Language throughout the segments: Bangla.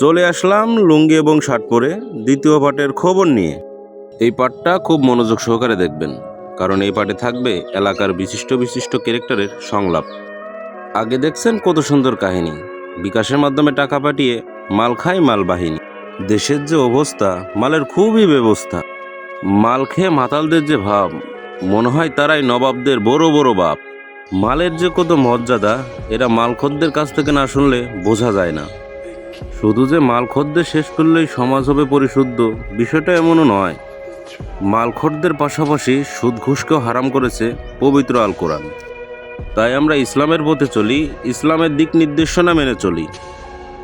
চলে আসলাম লুঙ্গি এবং শার্ট পরে দ্বিতীয় পার্টের খবর নিয়ে। এই পার্টটা খুব মনোযোগ সহকারে দেখবেন, কারণ এই পার্টে থাকবে এলাকার বিশিষ্ট বিশিষ্ট ক্যারেক্টারের সংলাপ। আগে দেখছেন কত সুন্দর কাহিনী, বিকাশের মাধ্যমে টাকা পাঠিয়ে মাল খায় মাল বাহিনী। দেশের যে অবস্থা, মালের খুবই ব্যবস্থা। মাল খেয়ে মাতালদের যে ভাব, মনে হয় তারাই নবাবদের বড় বড় বাপ। মালের যে কত মর্যাদা, এরা মালখদ্দের কাছ থেকে না শুনলে বোঝা যায় না। শুধু যে মালখদ্দের শেষ করলেই সমাজ হবে পরিশুদ্ধ, বিষয়টা এমনও নয়। মালখদ্দের পাশাপাশি সুদ ঘুষকেও হারাম করেছে পবিত্র আল কোরআন তাই আমরা ইসলামের পথে চলি, ইসলামের দিক নির্দেশনা মেনে চলি।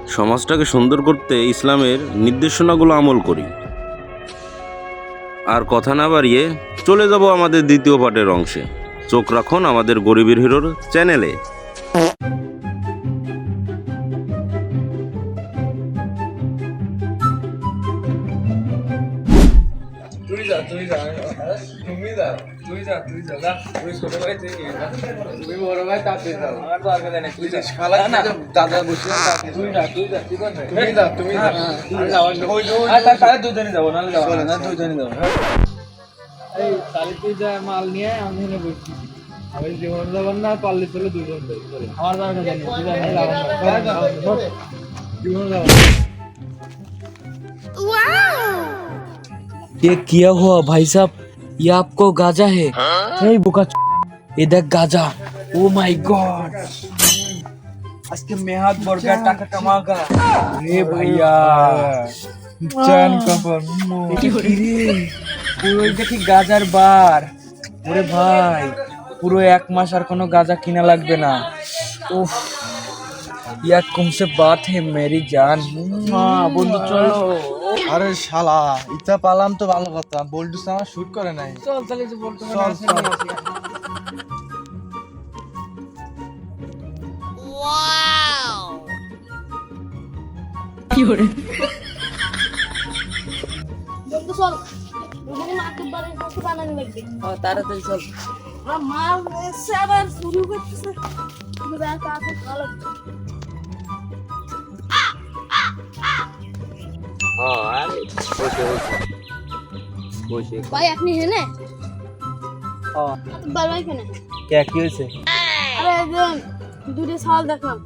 সমাজটাকে সুন্দর করতে ইসলামের নির্দেশনাগুলো আমল করি। আর কথা না বাড়িয়ে চলে যাব আমাদের দ্বিতীয় পার্টের অংশে। চোখ রাখুন আমাদের গরিবের হিরোর চ্যানেলে। তুমি যা তুমি তুমি না এই মাল নিয়ে আমি বসছি আমি জীবন যাবেন না পারলে দুজন আমার দরকার জীবন যাবেন ये किया हुआ भाई साहब ये आपको गाजा है नहीं बुका ये देख गाजा ओ माय गॉड আজকে মেহাত বর্গার টাকা কামাগা রে ভাইয়া চান কাপড় পুরো এটা কি গাজার বার ওরে ভাই পুরো এক মাস আর কোনো গাজা কিনা লাগবে না উফ ইয়া কুমসে বাত হে মেরি জান। মা বন্ধু চলো। আরে শালা ইচ্ছা পালাম তো ভালো কথা বল্টু আমার শুট করে নাই। চল তাহলে যে বলতো চল চল। বন্ধু চল। দুজনে মাকে বাড়ির কাছে বানানো লাগবে। তাড়াতাড়ি চল। মা শুরু করতেছে। কাকে ভাই আপনি হেনে ভাই কেনে কে কি হয়েছে? আরে যে দুটো সাল দেখলাম।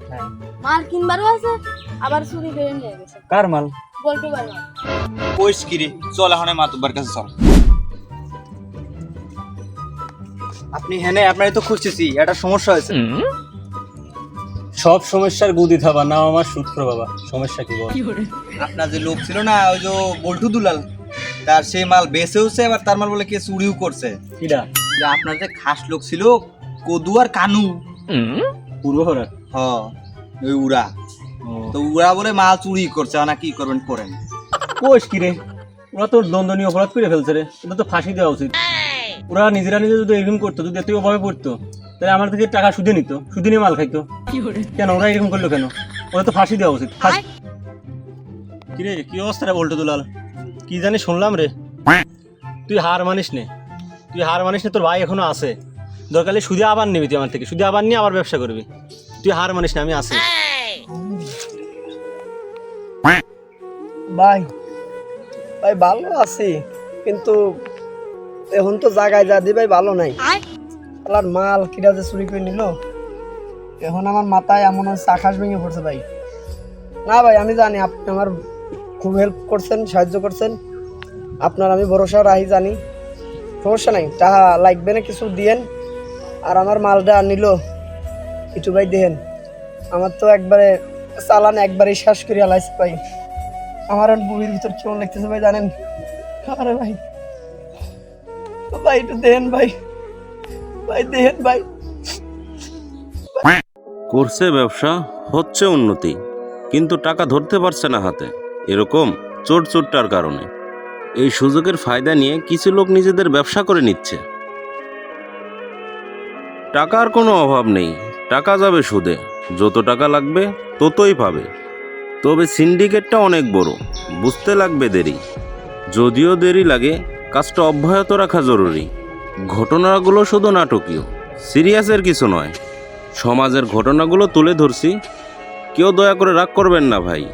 মাল কিনবারও আছে আবার চুরি করে নিয়ে গেছে। কার মাল? বলতে পারব কইস কিরে চল এখন মাতুব্বার কাছে চল। আপনি হেনে আপনারই তো খুঁজতেছি একটা সমস্যা হয়েছে। সব সমস্যার গুদি থাবা নাম আমার সূত্র বাবা। সমস্যা কি বল? আপনার যে লোক ছিল না ওই যে বল্টু দুলাল তার সেই মাল বেচেওছে এবার তার মাল বলে কে চুরিও করছে। কিরা যে আপনার যে খাস লোক ছিল কদু আর কানু। পূর্ব হরা হ ওই উড়া। তো উড়া বলে মাল চুরি করছে না কি করবেন করেন। কোষ কি রে ওরা তো দন্দনীয় অপরাধ করে ফেলছে রে। ওদের তো ফাঁসি দেওয়া উচিত। ওরা নিজেরা নিজে যদি এরকম করতো যদি এতই অভাবে পড়তো তাহলে আমার থেকে টাকা সুদে নিত সুদে নিয়ে মাল খাইতো। কেন ওরা এরকম করল কেন? ওরা তো ফাঁসি দেওয়া উচিত। ফাঁসি কি অবস্থা রে বলতো দুলাল? কি জানি শুনলাম রে। তুই হার মানিস নে। তুই হার মানিস নে তোর ভাই এখনও আছে। দরকার হলে সুদে আবার নিবি তুই আমার থেকে। সুদে আবার নিয়ে আবার ব্যবসা করবি। তুই হার মানিস না আমি আছি। ভাই ভাই ভালো আছি কিন্তু এখন তো জায়গায় যা দি ভাই ভালো নাই। আলার মাল কিরা যে চুরি করে নিল? এখন আমার মাথায় এমন হচ্ছে আকাশ ভেঙে পড়ছে ভাই। না ভাই, আমি জানি আপনি আমার খুব হেল্প করছেন, সাহায্য করছেন। আপনার আমি ভরসা রাহি জানি। সমস্যা নাই টাকা লাগবে না, কিছু দিয়েন। আর আমার মালটা নিল একটু ভাই দেন। আমার তো একবারে চালান একবারে শ্বাস করে আলাইছে ভাই। আমার বুড়ির ভিতর কেমন লাগতেছে ভাই, জানেন? আরে ভাই। ভাই, একটু দেন ভাই। করছে ব্যবসা হচ্ছে উন্নতি, কিন্তু টাকা ধরতে পারছে না হাতে। এরকম চোট চোটটার কারণে। এই সুযোগের ফায়দা নিয়ে কিছু লোক নিজেদের ব্যবসা করে নিচ্ছে। টাকার কোনো অভাব নেই, টাকা যাবে সুদে। যত টাকা লাগবে, ততই পাবে। তবে সিন্ডিকেটটা অনেক বড়, বুঝতে লাগবে দেরি। যদিও দেরি লাগে, কাজটা অব্যাহত রাখা জরুরি। ঘটনাগুলো শুধু নাটকীয়, সিরিয়াসের কিছু নয়। সমাজের ঘটনাগুলো তুলে ধরছি। কেউ দয়া করে রাগ করবেন না, ভাই।